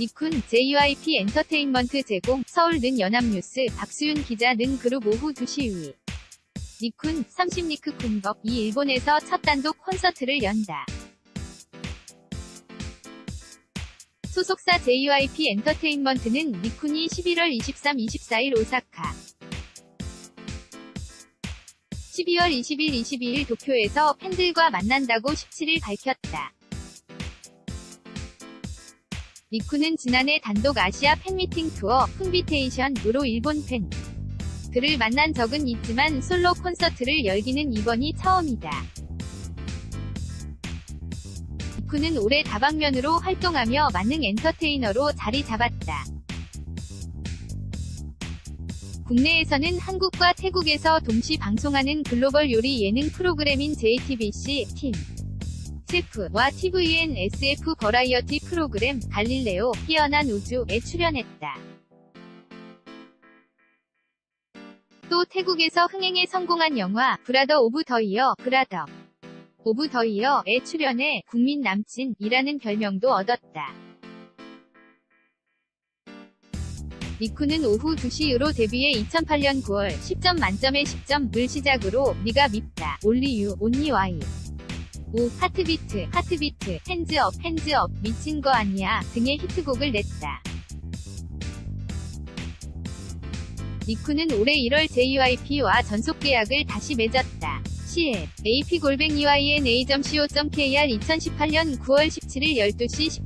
니쿤, JYP 엔터테인먼트 제공, 서울 는 연합뉴스, 박수윤 기자 는 그룹 오후 2시 위. 니쿤, 30니크 쿤벅, 이 일본에서 첫 단독 콘서트를 연다. 소속사 JYP 엔터테인먼트는 니쿤이 11월 23, 24일 오사카, 12월 20일, 22일 도쿄에서 팬들과 만난다고 17일 밝혔다. 니쿠는 지난해 단독 아시아 팬미팅 투어 쿵비테이션으로 일본 팬 들을 만난 적은 있지만 솔로 콘서트를 열기는 이번이 처음이다. 니쿠는 올해 다방면으로 활동하며 만능 엔터테이너로 자리 잡았다. 국내에서는 한국과 태국에서 동시 방송하는 글로벌 요리 예능 프로그램인 JTBC 팀 셰프와 TVN SF 버라이어티 프로그램 갈릴레오 피어난 우주에 출연했다. 또 태국에서 흥행에 성공한 영화 브라더 오브 더 이어 브라더 오브 더 이어에 출연해 국민 남친이라는 별명도 얻었다. 니쿠는 오후 2시 유로 데뷔해 2008년 9월 10점 만점에 10점을 시작으로 네가 밉다, 올리유, 온니와이 우, 하트비트, 하트비트, 핸즈업, 핸즈업, 미친 거 아니야 등의 히트곡을 냈다. 니쿠는 올해 1월 JYP와 전속 계약을 다시 맺었다. CL, ap골뱅이yn a.co.kr 2018년 9월 17일 12시 17